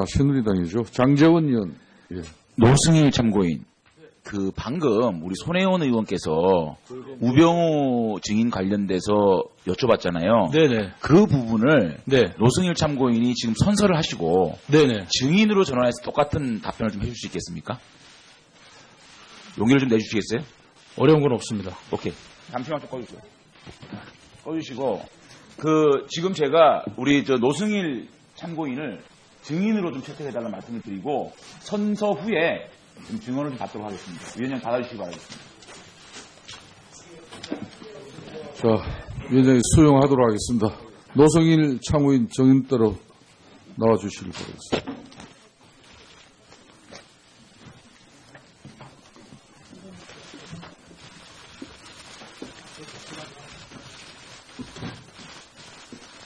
아, 새누리당이죠. 장재원 의원. 예. 노승일 참고인. 그 방금 우리 손혜원 의원께서 우병우 증인 관련돼서 여쭤봤잖아요. 네네. 그 부분을 네. 노승일 참고인이 지금 선서를 하시고 네네. 증인으로 전화해서 똑같은 답변을 좀 해줄 수 있겠습니까? 용기를 좀 내주시겠어요? 어려운 건 없습니다. 오케이. 잠시만 좀 꺼주세요. 꺼주시고 그 지금 제가 우리 저 노승일 참고인을 증인으로 좀 채택해달라는 말씀을 드리고 선서 후에 좀 증언을 좀 받도록 하겠습니다. 위원장 받아주시기 바라겠습니다. 자, 위원장이 수용하도록 하겠습니다. 노성일 참고인 정인 따로 나와주시길 바라겠습니다.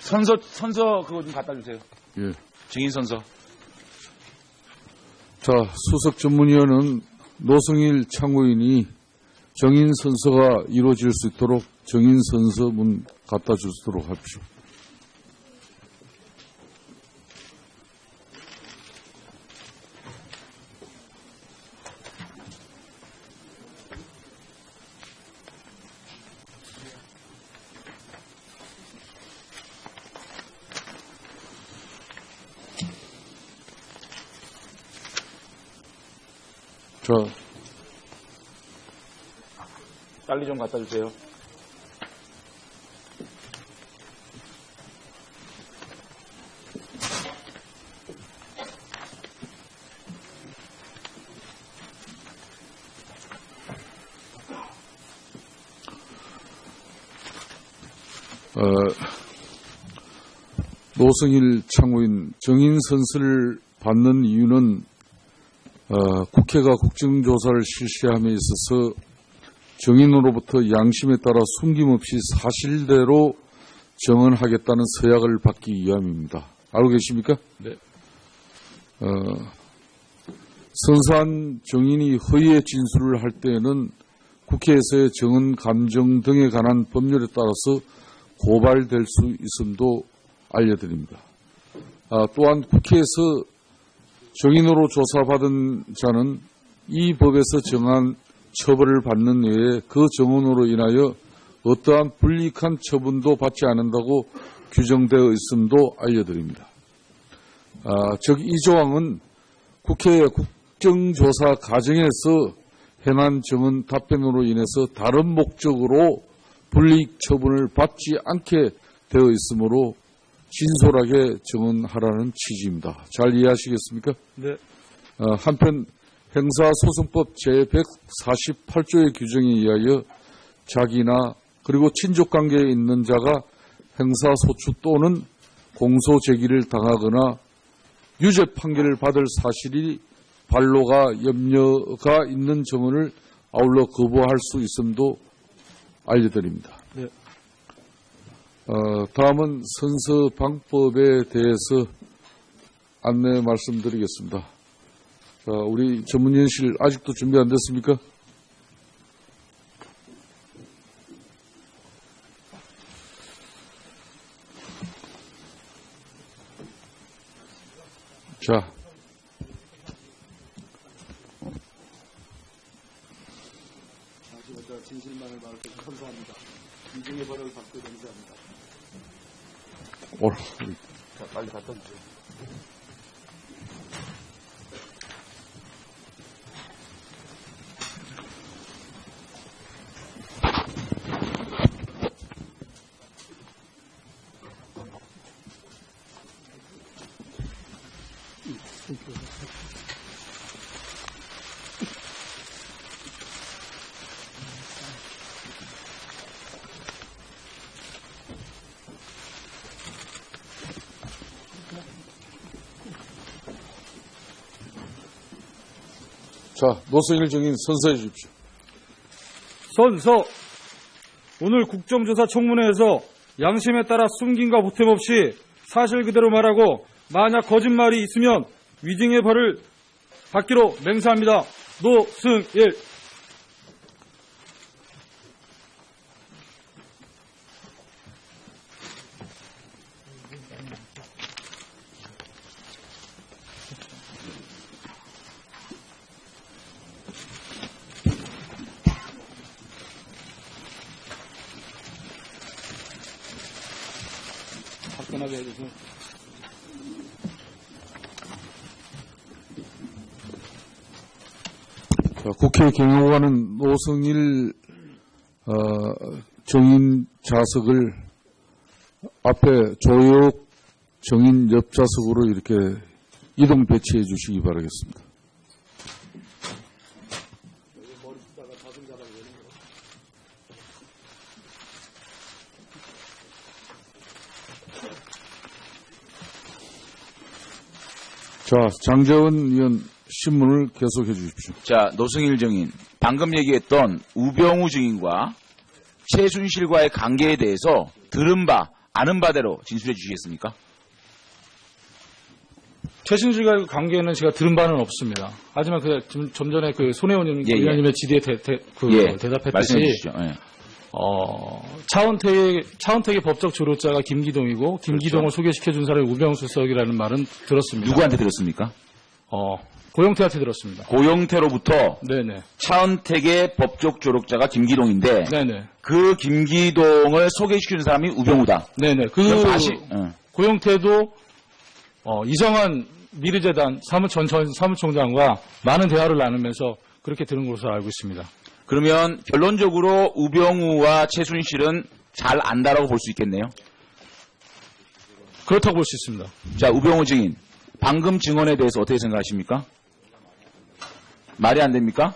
선서 선서 그거 좀 갖다 주세요. 예. 증인 선서. 자, 수석 전문위원은 노성일 참고인이 정인 선서가 이루어질 수 있도록 정인 선서문 갖다 주도록 합시오. 자, 빨리 좀 갖다 주세요. 어, 노승일 참고인 정인 선서를 받는 이유는 어, 국회가 국정조사를 실시함에 있어서 정인으로부터 양심에 따라 숨김없이 사실대로 정언하겠다는 서약을 받기 위함입니다. 알고 계십니까? 네. 어, 선사한 정인이 허위의 진술을 할 때에는 국회에서의 정언 감정 등에 관한 법률에 따라서 고발될 수 있음도 알려드립니다. 아, 또한 국회에서 정인으로 조사받은 자는 이 법에서 정한 처벌을 받는 외에 그 정언으로 인하여 어떠한 불이익한 처분도 받지 않는다고 규정되어 있음도 알려드립니다. 아, 즉, 이 조항은 국회의 국정조사 과정에서 해난 정언 답변으로 인해서 다른 목적으로 불이익 처분을 받지 않게 되어 있으므로 진솔하게 정언하라는 취지입니다. 잘 이해하시겠습니까? 네. 어, 한편 형사소송법 제148조의 규정에 의하여 자기나 그리고 친족관계에 있는 자가 형사소추 또는 공소 제기를 당하거나 유죄 판결을 받을 사실이 반로가 염려가 있는 정언을 아울러 거부할 수 있음도 알려드립니다. 네. 어, 다음은 선서 방법에 대해서 안내 말씀드리겠습니다. 자, 우리 전문위원실 아직도 준비 안 됐습니까? 자, 올, 자, 빨리 갖다 주세요. 자, 노승일 정인 선서해 주십시오. 선서. 오늘 국정조사 청문회에서 양심에 따라 숨김과 보탬 없이 사실 그대로 말하고 만약 거짓말이 있으면 위증의 벌을 받기로 맹세합니다. 노승일. 진행하게 해주세요. 자, 국회 경영관은 노성일 어, 정인 좌석을 앞에 조혁 정인 옆 좌석으로 이렇게 이동 배치해 주시기 바라겠습니다. 자, 장재원 의원 신문을 계속해 주십시오. 자, 노승일 증인. 방금 얘기했던 우병우 증인과 최순실과의 관계에 대해서 들은 바, 아는 바대로 진술해 주시겠습니까? 최순실과의 관계는 제가 들은 바는 없습니다. 하지만 그 좀, 좀 전에 그 손혜원 예, 예. 의원님의 질의에 대, 대, 그 예. 대답했듯이 말씀해 주시죠. 예. 어, 차은택의, 차은택의 법적 조력자가 김기동이고 김기동을 소개시켜 준 사람이 우병수 수석이라는 말은 들었습니다. 그렇죠. 누구한테 들었습니까? 어, 고영태한테 들었습니다. 고영태로부터 네네. 차은택의 법적 조력자가 김기동인데 네네. 그 김기동을 소개시키는 사람이 우병우다. 네네. 그 그럼 다시 어. 고영태도 어, 이성한 미르재단 사무전 전 사무총장과 많은 대화를 나누면서 그렇게 들은 것으로 알고 있습니다. 그러면 결론적으로 우병우와 최순실은 잘 안다라고 볼 수 있겠네요. 그렇다고 볼 수 있습니다. 자, 우병우 증인. 방금 증언에 대해서 어떻게 생각하십니까? 말이 안 됩니까?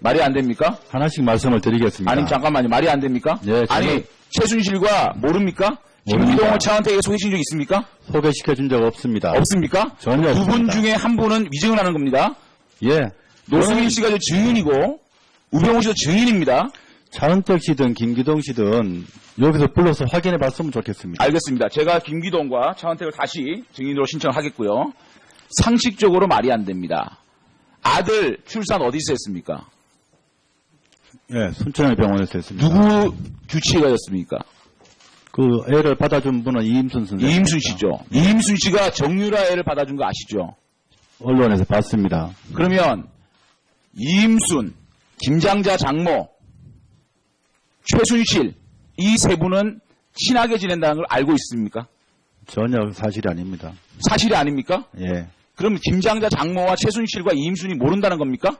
말이 안 됩니까? 하나씩 말씀을 드리겠습니다. 아니, 잠깐만요. 말이 안 됩니까? 네, 저는- 아니, 최순실과 모릅니까? 모릅니다. 김기동을 차은택에게 소개신 적 있습니까? 소개시켜 준 적 없습니다. 없습니까? 전혀 두 분 없습니다. 중에 한 분은 위증을 하는 겁니다. 예. 노승일 씨가 저 증인이고, 우병우 씨도 증인입니다. 차은택 씨든 김기동 씨든 여기서 불러서 확인해 봤으면 좋겠습니다. 알겠습니다. 제가 김기동과 차은택을 다시 증인으로 신청하겠고요. 상식적으로 말이 안 됩니다. 아들 출산 어디서 했습니까? 예, 순천의 병원에서 했습니다. 누구 규칙이 가졌습니까? 그 애를 받아준 분은 이임순 선생. 이임순 씨죠. 이임순 씨가 정유라 애를 받아준 거 아시죠? 언론에서 봤습니다. 그러면 이임순, 김장자 장모, 최순실 이 세 분은 친하게 지낸다는 걸 알고 있습니까? 전혀 사실이 아닙니다. 사실이 아닙니까? 예. 그럼 김장자 장모와 최순실과 이임순이 모른다는 겁니까?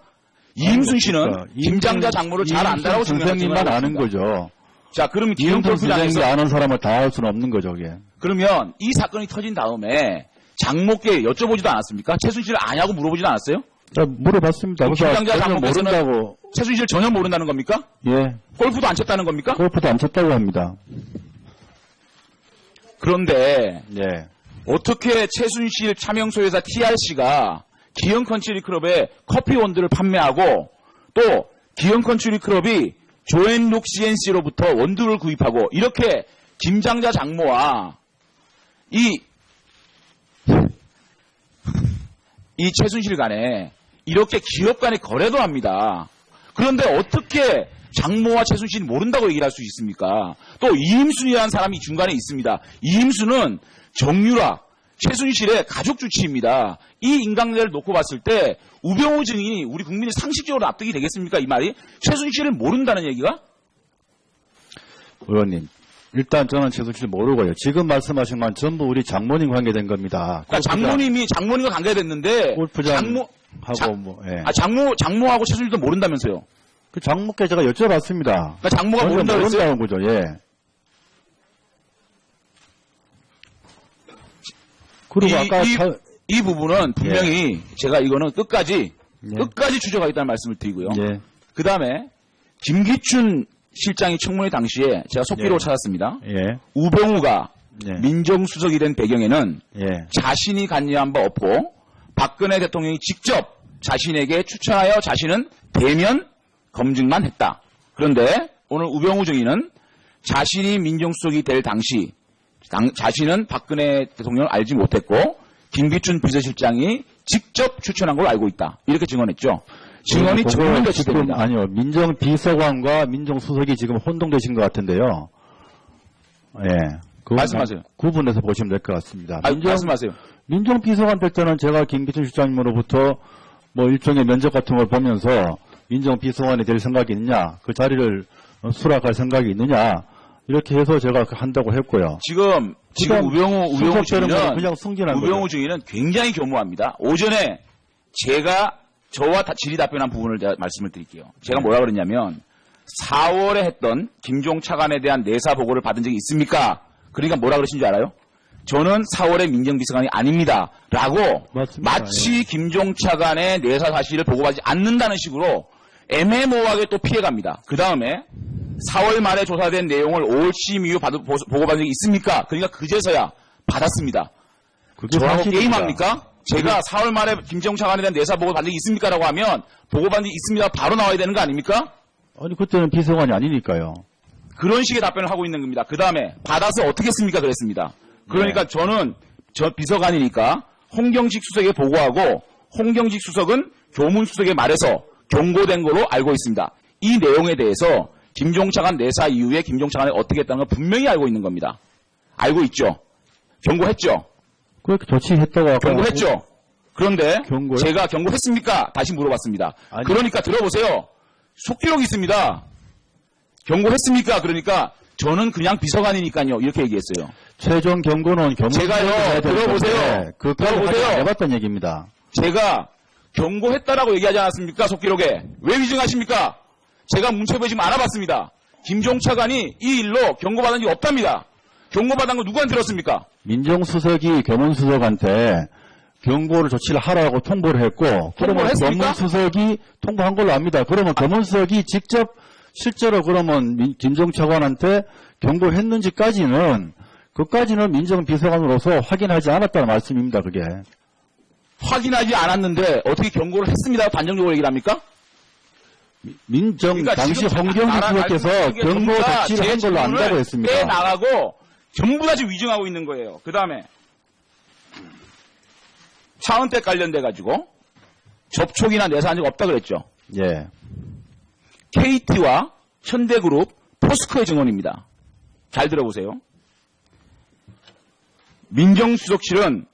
이임순 씨는 그러니까 김장자 장모를 잘 안다라고 선생님만 아는. 거죠. 자, 그러면 기흥 이임순 선생님이 아는 사람을 다 알 수는 없는 거죠, 그게. 그러면 이 사건이 터진 다음에 장모께 여쭤보지도 않았습니까? 최순실을 아냐고 물어보지도 않았어요? 자, 물어봤습니다. 그래서 김장자 장모께서는- 모른다고. 최순실 전혀 모른다는 겁니까? 예. 골프도 안 쳤다는 겁니까? 골프도 안 쳤다고 합니다. 그런데 예. 어떻게 최순실 차명소 회사 TRC가 기흥 컨츄리 클럽에 커피 원두를 판매하고 또 기흥 컨츄리 클럽이 조앤룩 CNC로부터 원두를 구입하고 이렇게 김장자 장모와 이, 이 최순실 간에 이렇게 기업 간의 거래도 합니다. 그런데 어떻게 장모와 최순실이 모른다고 얘기를 할 수 있습니까? 또 이임순이라는 사람이 중간에 있습니다. 이임순은 정유라, 최순실의 가족 주치입니다. 이 인간관계를 놓고 봤을 때 우병우 증인이 우리 국민의 상식적으로 납득이 되겠습니까? 이 말이 최순실을 모른다는 얘기가? 의원님. 일단 저는 최순실 모르고요. 지금 말씀하신 건 전부 우리 장모님 관계된 겁니다. 그러니까 장모님이 장모님과 관계됐는데 골프장 장모 하고 장- 뭐 예. 아 장모 장모하고 최순실도 모른다면서요? 그 장모께 제가 여쭤봤습니다. 그러니까 장모가 전혀 모른다고 했어요? 모른다는 거죠. 예. 그리고 이, 아까 이, 차- 이 부분은 분명히 제가 이거는 끝까지 예. 끝까지 추적하겠다는 말씀을 드리고요. 예. 그 다음에 김기춘 실장이 청문회 당시에 제가 속기로 예. 찾았습니다. 예. 우병우가 예. 민정수석이 된 배경에는 예. 자신이 관여한 바 없고 박근혜 대통령이 직접 자신에게 추천하여 자신은 대면 검증만 했다. 그런데 오늘 우병우 증인은 자신이 민정수석이 될 당시 당- 자신은 박근혜 대통령을 알지 못했고 김기춘 비서실장이 직접 추천한 걸로 알고 있다. 이렇게 증언했죠. 증언이 증명 지금 대치됩니다. 아니요. 민정 비서관과 민정 수석이 지금 혼동되신 것 같은데요. 예. 말씀하세요. 구분해서 보시면 될 것 같습니다. 아, 민정, 말씀하세요. 민정비서관 될 때는 제가 김기춘 실장님으로부터 뭐 일종의 면접 같은 걸 보면서 민정비서관이 될 생각이 있느냐, 그 자리를 어, 수락할 생각이 있느냐, 이렇게 해서 제가 그 한다고 했고요. 지금 지금 우병우 우병우 증인은 그냥 승진한 우병우. 증인은 굉장히 교묘합니다. 오전에 제가 저와 다 질의 답변한 부분을 제가 말씀을 드릴게요. 제가 뭐라 그랬냐면 4월에 했던 김종 차관에 대한 내사 보고를 받은 적이 있습니까? 그러니까 뭐라 그러신 줄 알아요? 저는 4월의 민정비서관이 아닙니다. 라고 맞습니다. 마치 김종 차관의 내사 사실을 보고받지 않는다는 식으로 애매모호하게 또 피해갑니다. 그 다음에 4월 말에 조사된 내용을 5월 취임 이후 보- 보고받은 적이 있습니까? 그러니까 그제서야 받았습니다. 저하고 사실입니다. 게임합니까? 제가 4월 말에 김정 차관에 대한 내사 보고 받은 적이 있습니까? 라고 하면 보고 받은 적이 있습니다. 바로 나와야 되는 거 아닙니까? 아니 그때는 비서관이 아니니까요. 그런 식의 답변을 하고 있는 겁니다. 그 다음에 받아서 어떻게 했습니까? 그랬습니다. 그러니까 저는 저 비서관이니까 홍경식 수석에 보고하고 홍경식 수석은 교문 수석에 말해서 경고된 걸로 알고 있습니다. 이 내용에 대해서 김종차관 내사 이후에 김종차관이 어떻게 했다는 걸 분명히 알고 있는 겁니다. 알고 있죠? 경고했죠? 그렇게 조치했다고 아까 경고했죠? 그런데 경고요? 제가 경고했습니까? 다시 물어봤습니다. 아니. 그러니까 들어보세요. 속기록이 있습니다. 경고했습니까? 그러니까 저는 그냥 비서관이니까요. 이렇게 얘기했어요. 최종 경고는 경고 제가요, 들어보세요. 그까지 들어보세요. 안 해봤던 얘기입니다. 제가 경고했다라고 얘기하지 않았습니까? 속기록에. 왜 위증하십니까? 제가 문체부에 지금 알아봤습니다. 김종 차관이 이 일로 경고받은 적이 없답니다. 경고받은 거 누구한테 들었습니까? 민정수석이 교문수석한테 경고를 조치를 하라고 통보를 했고 그러면 했습니까? 교문수석이 통보한 걸로 압니다. 그러면 교문수석이 직접 실제로 그러면 민- 김정차관한테 경고했는지까지는 그까지는 민정비서관으로서 확인하지 않았다는 말씀입니다. 그게 확인하지 않았는데 어떻게 경고를 했습니다. 단정적으로 얘기를 합니까? 민정 그러니까 당시 말씀하신 게 경고 조치를 제한 걸로 안다고 했습니다. 빼나가고 전부 다 지금 위증하고 있는 거예요. 그 다음에 차은택 관련돼 가지고 접촉이나 내사한 적 없다 그랬죠. 예. KT와 현대그룹, 포스코의 증언입니다. 잘 들어보세요. 민정수석실은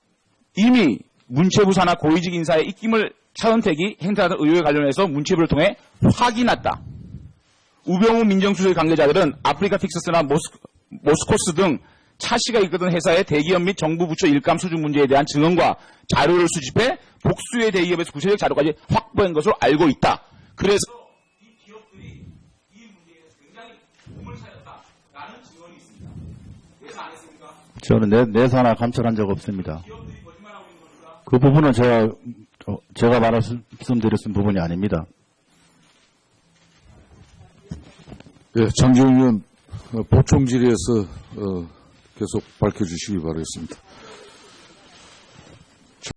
이미 문체부 산하 고위직 인사의 입김을 차은택이 행사하던 의혹에 관련해서 문체부를 통해 확인했다. 우병우 민정수석 관계자들은 아프리카 픽서스나 모스, 모스코스 등 차 씨가 이끄던 회사의 대기업 및 정부 부처 일감 수준 문제에 대한 증언과 자료를 수집해 복수의 대기업에서 구체적 자료까지 확보한 것으로 알고 있다. 그래서 저는 내, 내사나 감찰한 적 없습니다. 그 부분은 제가, 어, 제가 말씀드렸은 부분이 아닙니다. 예, 장경윤 어, 보충 질의에서 어, 계속 밝혀주시기 바라겠습니다.